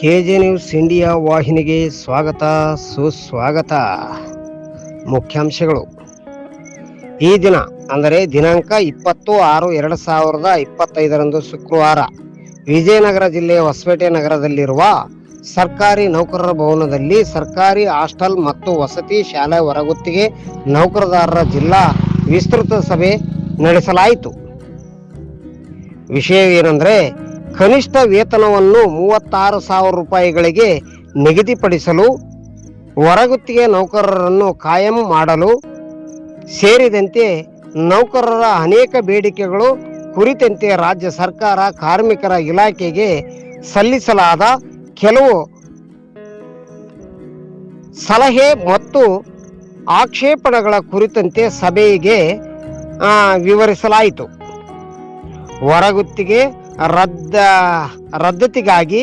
K J news India ವಾಹಿನಿಗೆ ಸ್ವಾಗತ, ಸುಸ್ವಾಗತ. ಮುಖ್ಯಾಂಶಗಳು. ಈ ದಿನ, ಅಂದರೆ ದಿನಾಂಕ ಇಪ್ಪತ್ತು ಆರು ಎರಡು ಸಾವಿರದ ಇಪ್ಪತ್ತೈದರಂದು ಶುಕ್ರವಾರ, ವಿಜಯನಗರ ಜಿಲ್ಲೆಯ ಹೊಸಪೇಟೆ ನಗರದಲ್ಲಿರುವ ಸರ್ಕಾರಿ ನೌಕರರ ಭವನದಲ್ಲಿ ಸರ್ಕಾರಿ ಹಾಸ್ಟೆಲ್ ಮತ್ತು ವಸತಿ ಶಾಲೆ ಹೊರಗುತ್ತಿಗೆ ನೌಕರದಾರರ ಜಿಲ್ಲಾ ವಿಸ್ತೃತ ಸಭೆ ನಡೆಸಲಾಯಿತು. ವಿಷಯವೇನೆಂದರೆ ಕನಿಷ್ಠ ವೇತನವನ್ನು ಮೂವತ್ತಾರು ಸಾವಿರ ರೂಪಾಯಿಗಳಿಗೆ ನಿಗದಿಪಡಿಸಲು, ಹೊರಗುತ್ತಿಗೆ ನೌಕರರನ್ನು ಕಾಯಂ ಮಾಡಲು ಸೇರಿದಂತೆ ನೌಕರರ ಅನೇಕ ಬೇಡಿಕೆಗಳು ಕುರಿತಂತೆ ರಾಜ್ಯ ಸರ್ಕಾರ ಕಾರ್ಮಿಕರ ಇಲಾಖೆಗೆ ಸಲ್ಲಿಸಲಾದ ಕೆಲವು ಸಲಹೆ ಮತ್ತು ಆಕ್ಷೇಪಣೆಗಳ ಕುರಿತಂತೆ ಸಭೆಗೆ ವಿವರಿಸಲಾಯಿತು. ಹೊರಗುತ್ತಿಗೆ ರದ್ದ, ರದ್ದತಿಗಾಗಿ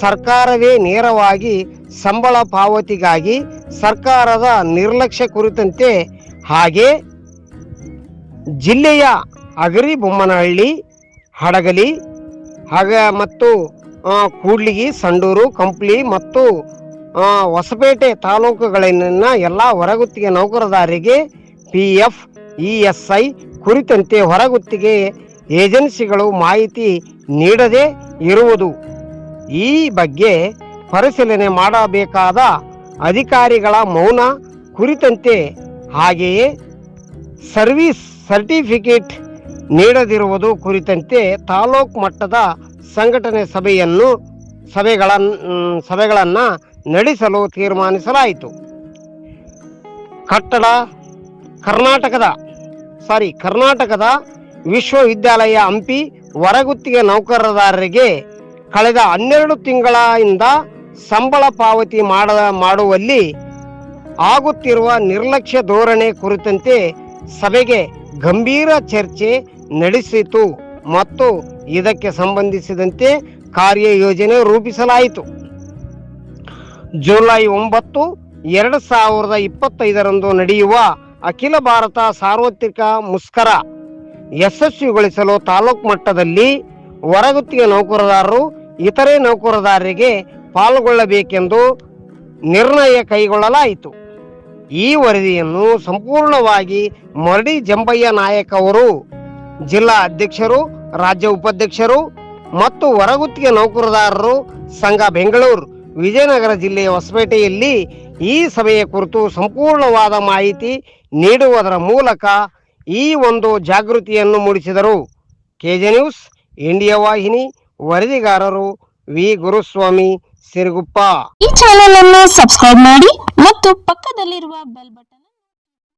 ಸರ್ಕಾರವೇ ನೇರವಾಗಿ ಸಂಬಳ ಪಾವತಿಗಾಗಿ ಸರ್ಕಾರದ ನಿರ್ಲಕ್ಷ್ಯ ಕುರಿತಂತೆ ಹಾಗೆ ಜಿಲ್ಲೆಯ ಅಗರಿ ಬೊಮ್ಮನಹಳ್ಳಿ, ಹಡಗಲಿ, ಹಾಗ ಮತ್ತು ಕೂಡ್ಲಿಗಿ, ಸಂಡೂರು, ಕಂಪ್ಲಿ ಮತ್ತು ಹೊಸಪೇಟೆ ತಾಲೂಕುಗಳಲ್ಲಿನ ಎಲ್ಲ ಹೊರಗುತ್ತಿಗೆ ನೌಕರದಾರಿಗೆ P F E S I ಕುರಿತಂತೆ ಹೊರಗುತ್ತಿಗೆ ಏಜೆನ್ಸಿಗಳು ಮಾಹಿತಿ ನೀಡದೇ ಇರುವುದು. ಈ ಬಗ್ಗೆ ಪರಿಶೀಲನೆ ಮಾಡಬೇಕಾದ ಅಧಿಕಾರಿಗಳ ಮೌನ ಕುರಿತಂತೆ ಹಾಗೆಯೇ ಸರ್ವಿಸ್ ಸರ್ಟಿಫಿಕೇಟ್ ನೀಡದಿರುವುದು ಕುರಿತಂತೆ ತಾಲೂಕು ಮಟ್ಟದ ಸಂಘಟನೆ ಸಭೆಯನ್ನು ಸಭೆಗಳನ್ನು ಸಭೆಗಳನ್ನು ನಡೆಸಲು ತೀರ್ಮಾನಿಸಲಾಯಿತು. ಕಟ್ಟಡ ಕರ್ನಾಟಕದ ಸಾರಿ ಕರ್ನಾಟಕದ ವಿಶ್ವವಿದ್ಯಾಲಯ ಹಂಪಿ ಹೊರಗುತ್ತಿಗೆ ನೌಕರದಾರರಿಗೆ ಕಳೆದ ಹನ್ನೆರಡು ತಿಂಗಳಿಂದ ಸಂಬಳ ಪಾವತಿ ಮಾಡ ಮಾಡುವಲ್ಲಿ ಆಗುತ್ತಿರುವ ನಿರ್ಲಕ್ಷ್ಯ ಧೋರಣೆ ಕುರಿತಂತೆ ಸಭೆಗೆ ಗಂಭೀರ ಚರ್ಚೆ ನಡೆಸಿತು ಮತ್ತು ಇದಕ್ಕೆ ಸಂಬಂಧಿಸಿದಂತೆ ಕಾರ್ಯಯೋಜನೆ ರೂಪಿಸಲಾಯಿತು. ಜುಲೈ ಒಂಬತ್ತು, ಎರಡು ಸಾವಿರದ ಇಪ್ಪತ್ತೈದರಂದು ನಡೆಯುವ ಅಖಿಲ ಭಾರತ ಸಾರ್ವತ್ರಿಕ ಮುಷ್ಕರ ಯಶಸ್ವಿಗೊಳಿಸಲು ತಾಲೂಕು ಮಟ್ಟದಲ್ಲಿ ಹೊರಗುತ್ತಿಗೆ ನೌಕರದಾರರು ಇತರೆ ನೌಕರದಾರರಿಗೆ ಪಾಲ್ಗೊಳ್ಳಬೇಕೆಂದು ನಿರ್ಣಯ ಕೈಗೊಳ್ಳಲಾಯಿತು. ಈ ವರದಿಯನ್ನು ಸಂಪೂರ್ಣವಾಗಿ ಮರಡಿ ಜಂಬಯ್ಯ ನಾಯಕ್ ಅವರು, ಜಿಲ್ಲಾ ಅಧ್ಯಕ್ಷರು, ರಾಜ್ಯ ಉಪಾಧ್ಯಕ್ಷರು ಮತ್ತು ಹೊರಗುತ್ತಿಗೆ ನೌಕರದಾರರು ಸಂಘ ಬೆಂಗಳೂರು, ವಿಜಯನಗರ ಜಿಲ್ಲೆಯ ಹೊಸಪೇಟೆಯಲ್ಲಿ ಈ ಸಭೆಯ ಕುರಿತು ಸಂಪೂರ್ಣವಾದ ಮಾಹಿತಿ ನೀಡುವುದರ ಮೂಲಕ ಈ ಒಂದು ಜಾಗೃತಿಯನ್ನು ಮೂಡಿಸಿದರು. ಕೆಜೆ ನ್ಯೂಸ್, ಇಂಡಿಯಾ ವಾಹಿನಿ, ವರದಿಗಾರರು ವಿ. ಗುರುಸ್ವಾಮಿ, ಸಿರುಗುಪ್ಪ. ಈ ಚಾನೆಲ್ ಅನ್ನು ಸಬ್ಸ್ಕ್ರೈಬ್ ಮಾಡಿ ಮತ್ತು ಪಕ್ಕದಲ್ಲಿರುವ ಬೆಲ್ ಬಟನ್